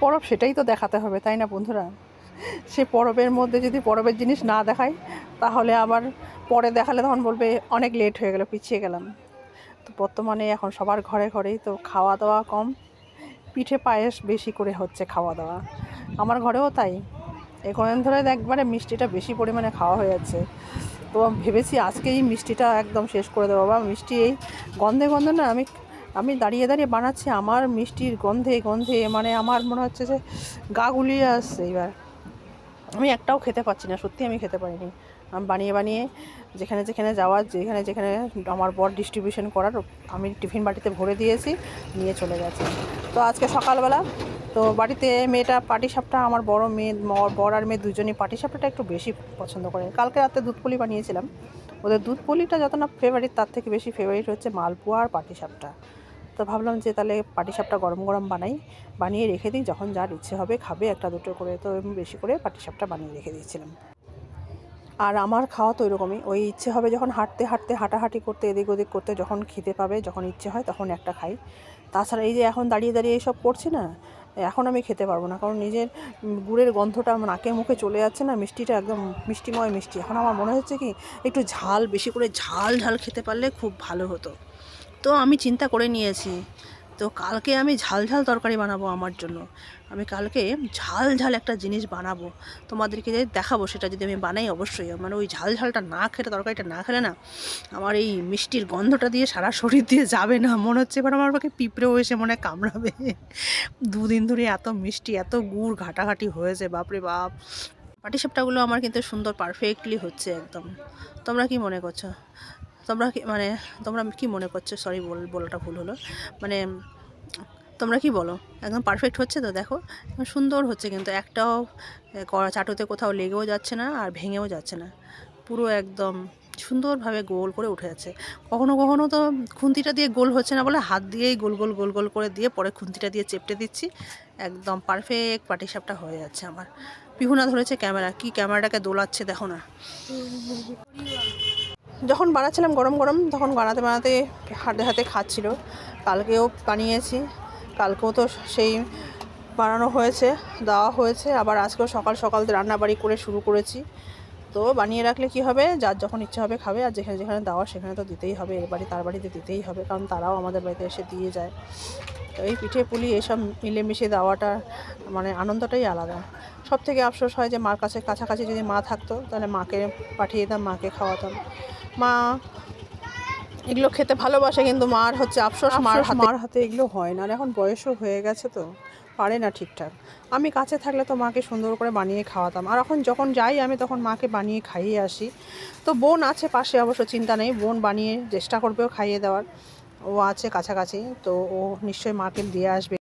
পরব সেটাই তো দেখাতে হবে, তাই না বন্ধুরা? সে পরবের মধ্যে যদি পরবের জিনিস না দেখায় তাহলে আবার পরে দেখালে তখন বলবে, অনেক লেট হয়ে গেল, পিছিয়ে গেলাম। তো বর্তমানে এখন সবার ঘরে ঘরেই তো খাওয়া দাওয়া কম, পিঠে পায়েস বেশি করে হচ্ছে খাওয়া দাওয়া আমার ঘরেও তাই। কয়েন ধরে একবারে মিষ্টিটা বেশি পরিমাণে খাওয়া হয়ে যাচ্ছে। তো ভেবেছি আজকেই মিষ্টিটা একদম শেষ করে দেবো। বা মিষ্টি এই গন্ধে গন্ধে না আমি আমি দাঁড়িয়ে দাঁড়িয়ে বানাচ্ছি আমার মিষ্টির গন্ধে গন্ধে মানে আমার মনে হচ্ছে যে গা গুলিয়ে আসছে এবার। আমি একটাও খেতে পাচ্ছি না, সত্যি আমি খেতে পারিনি। আমি বানিয়ে বানিয়ে যেখানে যেখানে যাওয়ার, যেখানে যেখানে আমার বর ডিস্ট্রিবিউশন করার, আমি টিফিন বাটিতে ভরে দিয়েছি, নিয়ে চলে গেছে। তো আজকে সকালবেলা, তো বাড়িতে মেয়েটা পাটিসাপটা, আমার বড় মেয়ে বর আর মেয়ে দুজনই পাটিসাপটাটা একটু বেশি পছন্দ করে। কালকে রাতে দুধ পুলি বানিয়েছিলাম। ওদের দুধ পুলিটা যত না ফেভারিট তার থেকে বেশি ফেভারিট হচ্ছে মালপোয়া আর পাটিসাপটা। তো ভাবলাম যে তাহলে পাটিসাপটা গরম গরম বানাই, বানিয়ে রেখে দিই, যখন যার ইচ্ছে হবে খাবে, একটা দুটো করে তো বেশি করে পাটিসাপটা বানিয়ে রেখে দিয়েছিলাম। আর আমার খাওয়া তো এরকমই, ওই ইচ্ছে হবে যখন হাঁটতে হাঁটতে, হাঁটাহাঁটি করতে, এদিক ওদিক করতে যখন খিদে পাবে, যখন ইচ্ছে হয় তখন একটা খাই। তাছাড়া এই যে এখন দাঁড়িয়ে দাঁড়িয়ে এইসব করছি না, এখন আমি খেতে পারব না, কারণ নিজের গুড়ের গন্ধটা নাকে মুখে চলে যাচ্ছে না, মিষ্টিটা একদম মিষ্টিময় মিষ্টি। এখন আমার মনে হচ্ছে কি, একটু ঝাল, বেশি করে ঝাল ঝাল খেতে পারলে খুব ভালো হতো। তো আমি চিন্তা করে নিয়েছি। তো কালকে আমি ঝাল ঝাল তরকারি বানাবো আমার জন্য। আমি কালকে ঝাল ঝাল একটা জিনিস বানাবো। তোমাদেরকে দেখাবো সেটা যদি আমি বানাই অবশ্যই। মানে ওই ঝাল ঝালটা না খেলে, তরকারিটা না খেলে না, আমার এই মিষ্টির গন্ধটা দিয়ে সারা শরীর দিয়ে যাবে না। মনে হচ্ছে এবার আমার আমাকে পিঁপড়েও এসে মনে কামড়াবে। দুদিন ধরে এত মিষ্টি, এত গুড় ঘাটাঘাটি হয়েছে, বাপরে বাপ। পাটিসাপটাগুলো আমার কিন্তু সুন্দর পারফেক্টলি হচ্ছে একদম। তোমরা কি মনে করছ? তোমরা কি মানে তোমরা কি মনে করছ? সরি বল, বলাটা ভুল হলো। মানে তোমরা কি বলো? একদম পারফেক্ট হচ্ছে তো, দেখো। সুন্দর হচ্ছে কিন্তু, একটাও কড়া চাটুতে কোথাও লেগেও যাচ্ছে না আর ভেঙেও যাচ্ছে না। পুরো একদম সুন্দরভাবে গোল করে উঠে যাচ্ছে কখনো কখনো তো খুন্তিটা দিয়ে গোল হচ্ছে না বলে হাত দিয়েই গোল গোল গোল গোল করে দিয়ে পরে খুন্তিটা দিয়ে চেপটে দিচ্ছি। একদম পারফেক্ট পাটিসাপটা হয়ে যাচ্ছে আমার। পিহুনা ধরেছে ক্যামেরা। কি ক্যামেরাটাকে দোলাচ্ছে দেখো না। যখন বানাচ্ছিলাম গরম গরম, তখন বানাতে বানাতে হাতে হাতে খাচ্ছিল। কালকেও বানিয়েছি। কালকেও তো সেই বানানো হয়েছে, দেওয়া হয়েছে। আবার আজকেও সকাল সকাল রান্নাবাড়ি করে শুরু করেছি। তো বানিয়ে রাখলে কি হবে? যার যখন ইচ্ছা হবে খাবে, আর যেখানে যেখানে দেওয়া সেখানে তো দিতেই হবে। এর বাড়ি তার বাড়িতে দিতেই হবে, কারণ তারাও আমাদের বাড়িতে এসে দিয়ে যায়। তো এই পিঠে পুলি এসব মিলেমিশে দেওয়াটা মানে আনন্দটাই আলাদা। সব থেকে আফসোস হয় যে মার কাছে, কাছাকাছি যদি মা থাকতো, তাহলে মাকে পাঠিয়ে দিতাম, মাকে খাওয়াতাম। মা এগুলো খেতে ভালোবাসে কিন্তু মার হচ্ছে আফসোস মার মার হাতে এগুলো হয় না আর এখন বয়সও হয়ে গেছে তো পারে না ঠিকঠাক। আমি কাছে থাকলে তো মাকে সুন্দর করে বানিয়ে খাওয়াতাম আর এখন যখন যাই আমি তখন মাকে বানিয়ে খাইয়ে আসি। তো বোন আছে পাশে অবশ্য চিন্তা নেই বোন বানিয়ে চেষ্টা করবেও খাইয়ে দেওয়ার ও আছে কাছাকাছি তো ও নিশ্চয়ই মাকে দিয়ে আসবে।